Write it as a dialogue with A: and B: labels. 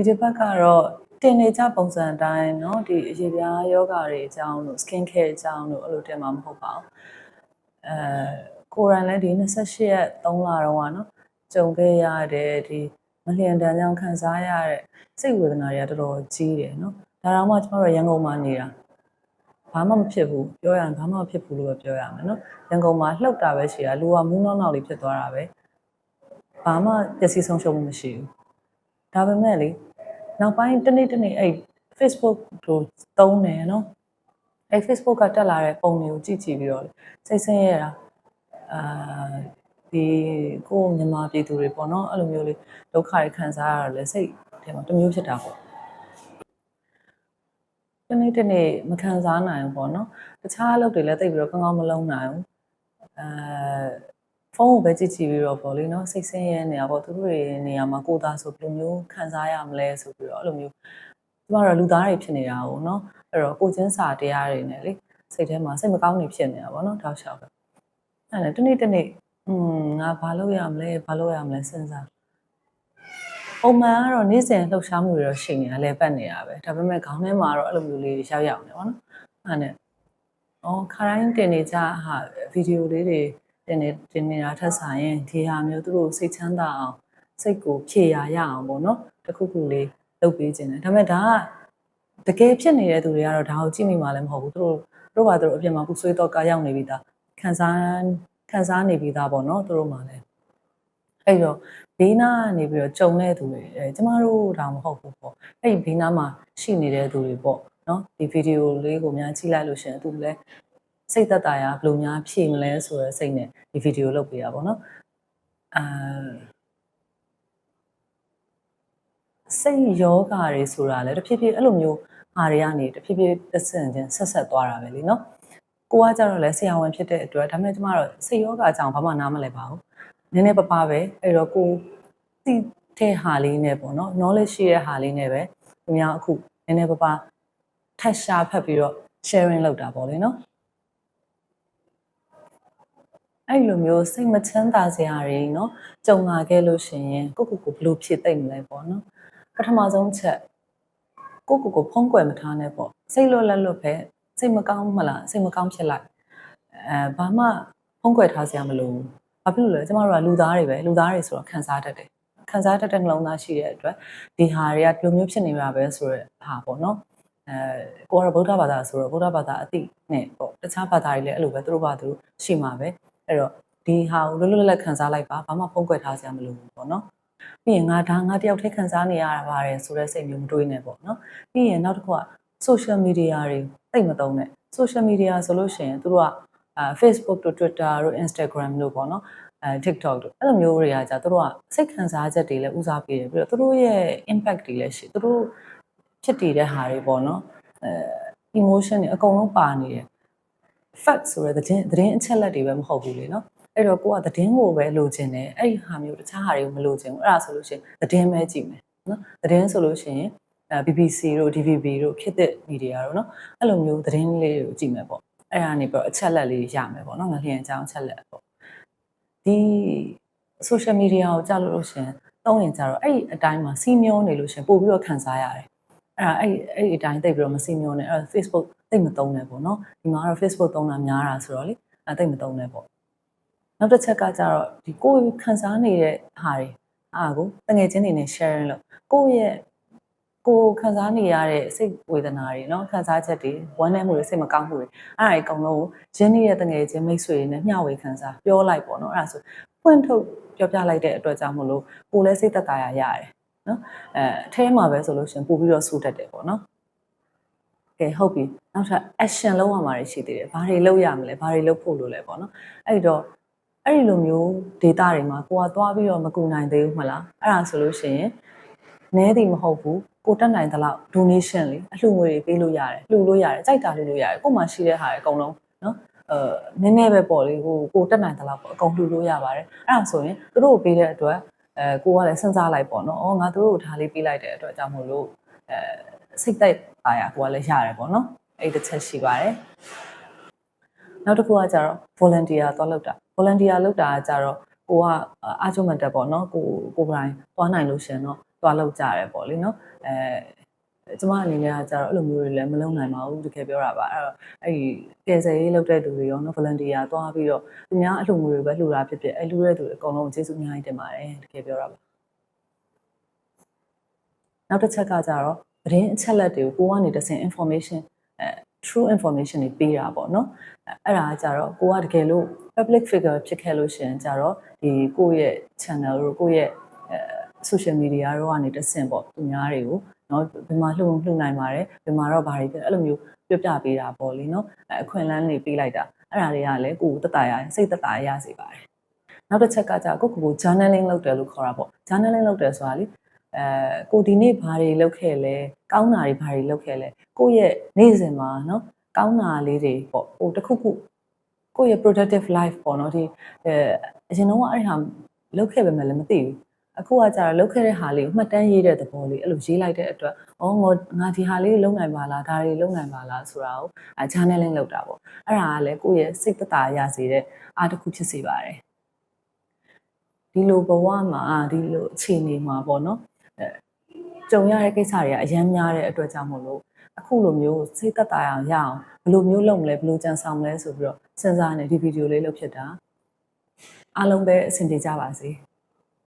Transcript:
A: ဒီတစ်ပတ်ကတော့တင်နေကြပုံစံအတိုင်းเนาะဒီအရေပြားယောဂတွေအကြောင်းလို့ skin care အကြောင်းလို့အဲ့လိုတင်မှာမဟုတ်ပါဘူးအဲကိုရန်လည်းဒီ28ရက်3လတော့ကเนาะကြုံခဲ့ရတဲ့ဒီမလျင်တန်းကြောင့်ခံစားရတဲ့စိတ်ဝေဒနာတွေကတော်တော်ကြီးတယ်เนาะဒါတော့မှကျမတို့ရန်ကုန်မှာနေတာဘာမှမဖြစ်ဘူးပြောရရင်ဘာမှမဖြစ်ဘူးလို့ပဲပြောရမယ်เนาะရန်ကုန်မှာလှုပ်တာပဲရှိတာလူကမူးနောက်နောက်လေးဖြစ်သွားတာပဲဘာမှပျက်စီးဆုံးရှုံးမှုမရှိဘူးဒါပေမဲ့လေ နောက်ပိုင်းတစ်နေ့တစ်နေ့အဲ့ Facebook တို့တုံးတယ်နော်အဲ့ Facebook ကတက်လာတဲ့ပုံတွေကိုကြည့်ကြည့်ပြီးတော့စိတ်ဆင်းရဲတာအာဒီကိုယ့်မြန်မာပြည်သူတွေပေါ့နော်အဲ့လိုမျိုးလေးဒုက္ခတွေခံစားရတာလဲစိတ်ထဲမှာတစ်မျိုးဖြစ်တာပေါ့ဒီနေ့ဒီနေ့မခံစားနိုင်ဘူးပေါ့နော်တခြားအလုပ်တွေလည်းတိတ်ပြီးတော့ကောင်းကောင်းမလုပ်နိုင်ဘူးအဲ ဖုန်းကိုပဲကြည့်ကြည့်ပြီးတော့ပေါ့လေနော်စိတ်ဆင်းရဲနေတာပေါ့သူတို့တွေနေရာမှာကိုသားဆိုဘယ်လိုမျိုးခံစားရမလဲဆိုပြီးတော့အဲ့လိုမျိုးကျမတို့လူသားတွေဖြစ်နေတာကိုနော်အဲ့တော့ကိုချင်းစာတရားတွေနဲ့လေစိတ်ထဲမှာစိတ်မကောင်းနေဖြစ်နေတာပေါ့နော်တောက်လျှောက်ပဲအဲ့ဒါတနေ့တနေ့อืมငါဘာလုပ်ရမလဲဘာလုပ်ရမလဲစဉ်းစားပုံမှန်ကတော့နေ့စဉ်လှုပ်ရှားမှုတွေတော့ရှိနေတာလဲပတ်နေတာပဲဒါပေမဲ့ခေါင်းထဲမှာတော့အဲ့လိုမျိုးလေးရောက်ရောက်နေပေါ့နော်အဲ့ဒါနဲ့အော်ခါတိုင်းတင်နေကြဟာဗီဒီယိုလေးတွေ တင်နေတင်နေတာထက်ဆိုင်ရင်ဒီဟာမျိုးသူတို့စိတ်ချမ်းသာအောင်စိတ်ကိုဖြေရရအောင်ပေါ့နော်တခုခုလေးလုပ်ပေးခြင်းတယ်ဒါပေမဲ့ဒါကတကယ်ဖြစ်နေတဲ့သူတွေကတော့ဒါကိုကြည့်မိမှလည်းမဟုတ်ဘူးသူတို့တို့ဘာသူတို့အပြင်မှာပူဆွေးတော့ကာရောက်နေပြီသားခံစားခံစားနေပြီသားပေါ့နော်သူတို့မှလည်းအဲ့တော့ဘေးနားကနေပြီးတော့ကြုံတဲ့သူတွေအဲကျမတို့ဒါမဟုတ်ဘူးပေါ့အဲ့ဒီဘေးနားမှာရှိနေတဲ့သူတွေပေါ့နော်ဒီဗီဒီယိုလေးကိုများကြည့်လိုက်လို့ရှိရင်သူလည်း စိတ်သက်သာရဘယ်လိုများဖြည့်မလဲဆိုတဲ့စိတ်နဲ့ဒီဗီဒီယိုလုပ်ပေးတာပေါ့နော်အာစိတ်ယောဂါတွေဆိုတာလည်းတဖြည်းဖြည်းအဲ့လိုမျိုးဟာတွေကနေတဖြည်းဖြည်းတစ်ဆင့်ချင်းဆက်ဆက်သွားတာပဲလीနော်ကိုကကြတော့လဲဆရာဝန်ဖြစ်တဲ့အတွက်ဒါပေမဲ့ကျမတို့စိတ်ယောဂါအကြောင်းဘာမှနားမလည်ပါဘူးနည်းနည်းပပပဲအဲ့တော့ကိုသိတဲ့ဟာလေးနဲ့ပေါ့နော် knowledge ရှိတဲ့ဟာလေးနဲ့ပဲသူများအခုနည်းနည်းပပထက်ရှာဖတ်ပြီးတော့ sharing လုပ်တာပေါ့လေနော် အဲ့လိုမျိုးစိတ်မချမ်းသာစရာတွေเนาะကြုံလာခဲ့လို့ရှိရင်ကိုကိုကိုဘယ်လိုဖြစ်သိမ့်မလဲပေါ့နော်ပထမဆုံးချက်ကိုကိုကိုဖုံးကွယ်မထားနဲ့ပေါ့စိတ်လွတ်လပ်လွတ်ပဲစိတ်မကောင်းမလားစိတ်မကောင်းဖြစ်လိုက်အဲဘာမှဖုံးကွယ်ထားစရာမလိုဘူးဘာဖြစ်လို့လဲကျမတို့ကလူသားတွေပဲလူသားတွေဆိုတော့ခံစားတတ်တယ်ခံစားတတ်တဲ့နှလုံးသားရှိတဲ့အတွက်ဒီဟာတွေကဒီလိုမျိုးဖြစ်နေမှာပဲဆိုတော့ဟာပေါ့နော်အဲကိုကတော့ဗုဒ္ဓဘာသာဆိုတော့ဗုဒ္ဓဘာသာအသိနဲ့ပေါ့တခြားဘာသာတွေလည်းအဲ့လိုပဲသူတို့ဘာသူတို့ရှိမှာပဲ အဲ့တော့ဒီဟာကိုလွတ်လွတ်လပ်လပ်ခံစားလိုက်ပါဘာမှဖုံးကွယ်ထားစရာမလိုဘူးပေါ့နော်ပြီးရင်ငါဒါငါတယောက်တည်းခံစားနေရတာပါတယ်ဆိုတဲ့စိတ်မျိုးမတွေးနဲ့ပေါ့နော်ပြီးရင်နောက်တစ်ခုက social media တွေသိမသုံးနဲ့ social media ဆိုလို့ရှိရင်သူတို့ကအဲ Facebook တို့ Twitter တို့ Instagram တို့ပေါ့နော်အဲ TikTok တို့အဲ့လိုမျိုးတွေကじゃသူတို့ကစိတ်ခံစားချက်တွေလည်းဦးစားပေးတယ်ပြီးတော့သူတို့ရဲ့ impact တွေလည်းရှိသူတို့ဖြစ်တည်တဲ့ဟာတွေပေါ့နော်အဲ emotion တွေအကုန်လုံးပါနေတယ် fact ဆိုတဲ့သတင်းသတင်းအချက်လက်တွေပဲမဟုတ်ဘူးလေနော်အဲ့တော့ကိုကသတင်းကိုပဲလိုချင်တယ်အဲ့ဒီဟာမျိုးတခြားဟာတွေကိုမလိုချင်ဘူးအဲ့ဒါဆိုလို့ရှိရင်သတင်းပဲကြည့်မယ်နော်သတင်းဆိုလို့ရှိရင်အဲ BBC တို့ DVB တို့ခေတ်သစ်မီဒီယာတို့နော်အဲ့လိုမျိုးသတင်းလေးတွေကိုကြည့်မယ်ပေါ့အဲ့ဒါနေပြီးတော့အချက်လက်လေးရမယ်ပေါ့နော်ငလျင်အကြောင်းအချက်လက်ပေါ့ဒီ social media ကိုကြားလို့လို့ရှိရင်သုံးရင်ကြတော့အဲ့ဒီအတိုင်းမှာစီမျောနေလို့ရှိရင်ပို့ပြီးတော့ခံစားရတယ်အဲ့ဒါအဲ့အဲ့ဒီအတိုင်းတိတ်ပြီးတော့မစီမျောနဲ့အဲ့ Facebook တိတ်မသုံးနဲ့ပေါ့နော်ဒီမှာကတော့ Facebook သုံးတာများတာဆိုတော့လေအဲ့တိတ်မသုံးနဲ့ပေါ့နောက်တစ်ချက်ကကြတော့ဒီကိုယ်ခံစားနေတဲ့ဟာတွေအားကိုတငယ်ချင်းတွေနဲ့ sharing လုပ်ကိုယ့်ရဲ့ကိုခံစားနေရတဲ့စိတ်ဝေဒနာတွေเนาะခံစားချက်တွေဝမ်းနည်းမှုတွေစိတ်မကောင်းမှုတွေအဲ့ဒါတွေအကုန်လုံးကိုရင်းနှီးတဲ့တငယ်ချင်းမိတ်ဆွေတွေနဲ့မျှဝေခံစားပြောလိုက်ပေါ့เนาะအဲ့ဒါဆိုဖွင့်ထုတ်ပြောပြလိုက်တဲ့အတွက်ကြောင့်မလို့ကိုယ်လည်းစိတ်သက်သာရရတယ်เนาะအဲအထဲမှာပဲဆိုလို့ရှင်ပို့ပြီးတော့ဆူတတ်တယ်ပေါ့เนาะ ကဲဟုတ်ပြီနောက်ထပ် action လုပ်ရမှာရှိသေးတယ်ဘာတွေလုပ်ရမလဲဘာတွေလုပ်ဖို့လိုလဲပေါ့နော်အဲ့တော့အဲ့ဒီလိုမျိုး data တွေမှာကိုကသွားပြီးတော့မကူနိုင်သေးဘူးမလားအဲ့ဒါဆိုလို့ရှိရင်နည်းသည်မဟုတ်ဘူးကိုတက်နိုင်သလောက် donation လေးအလှူငွေတွေပေးလို့ရတယ်လှူလို့ရတယ်ကြိုက်တာလှူလို့ရတယ်ကို့မှာရှိတဲ့ဟာတွေအကုန်လုံးနော်အဲနည်းနည်းပဲပေါ့လေဟိုကိုတက်နိုင်သလောက်ပေါ့အကုန်လှူလို့ရပါတယ်အဲ့ဒါဆိုရင်သူတို့ပေးတဲ့အတွက်အဲကိုကလည်းစဉ်းစားလိုက်ပေါ့နော်။အော်ငါတို့ကိုဒါလေးပေးလိုက်တဲ့အတွက်ကြောင့်မို့လို့အဲစိတ်သက် သာရကိုကလည်းရတယ်ပေါ့နော်အဲ့တစ်ချက်ရှိပါတယ်နောက်တစ်ခုကကြတော့ volunteer သွားလုပ်တာ volunteer လုပ်တာကကြတော့ကိုကအာချုံမတက်ပေါ့နော်ကိုကိုယ်တိုင်သွားနိုင်လို့ရှင်တော့သွားလောက်ကြရတယ်ပေါ့လေနော်အဲကျမအနေနဲ့ကကြတော့အဲ့လိုမျိုးတွေလည်းမလုပ်နိုင်ပါဘူးတကယ်ပြောတာပါအဲ့တော့အဲ့ဒီကယ်ဆယ်ရေးလုပ်တဲ့သူတွေရောနော် volunteer သွားပြီးတော့သူများအလှူငွေတွေပဲလှူတာဖြစ်ဖြစ်အဲ့လှူတဲ့သူတွေအကုန်လုံးကျေးဇူးအများကြီးတင်ပါတယ်တကယ်ပြောတာပါနောက်တစ်ချက်ကကြတော့ သတင်းအချက်အလက်တွေကိုကိုကနေတစင် information အဲ true information တွေပေးတာပေါ့နော်အဲ့ဒါကြတော့ကိုကတကယ်လို့ public figure ဖြစ်ခဲ့လို့ရှင်ကြတော့ဒီကိုရဲ့ channel တို့ကိုရဲ့အဲ social media တို့ကနေတစင်ပေါ့သူများတွေကိုနော်ဘယ်မှာလှုပ်လှုပ်နိုင်ပါတယ်ဘယ်မှာတော့ဘာတွေအဲ့လိုမျိုးပြပြပေးတာပေါ့လေနော်အခွင့်အလမ်းတွေပေးလိုက်တာအဲ့ဒါတွေကလည်းကိုကိုတတရစိတ်တတရရစေပါတယ်နောက်တစ်ချက်ကကြာကိုကိုကို journaling လုပ်တယ်လို့ခေါ်တာပေါ့ journaling လုပ်တယ်ဆိုတာလေ အဲကိုဒီနေ့ဘာတွေလုပ်ခဲ့လဲကောင်းတာတွေဘာတွေလုပ်ခဲ့လဲကိုယ့်ရဲ့နေ့စဉ်မှာနော်ကောင်းတာလေးတွေပေါ့ဟိုတစ်ခုခုကိုယ့်ရဲ့ productive life ပေါ့နော်ဒီအဲအရင်တော့အဲ့ဟာလုပ်ခဲ့ပဲမလဲမသိဘူးအခုကကြာတော့လုပ်ခဲ့တဲ့ဟာလေးကိုမှတ်တမ်းရေးတဲ့သဘောလေးအဲ့လိုရေးလိုက်တဲ့အတွက်ဩငါငါဒီဟာလေးလုပ်နိုင်ပါလားဒါတွေလုပ်နိုင်ပါလားဆိုတာကိုအဲ journaling လုပ်တာပေါ့အဲ့ဒါကလည်းကိုယ့်ရဲ့စိတ်သက်သာရစေတဲ့အားတစ်ခုဖြစ်စေပါတယ်ဒီလိုဘဝမှာဒီလိုအခြေအနေမှာပေါ့နော် ကြုံရတဲ့ကိစ္စတွေကအများများတဲ့အတွက်ကြောင့်မို့လို့အခုလိုမျိုးစိတ်သက်သာအောင်ရအောင်ဘယ်လိုမျိုးလုပ်မလဲဘယ်လိုကြံဆောင်မလဲဆိုပြီးတော့စဉ်းစားနေဒီဗီဒီယိုလေးလုပ်ဖြစ်တာအားလုံးပဲအဆင်ပြေကြပါစေ။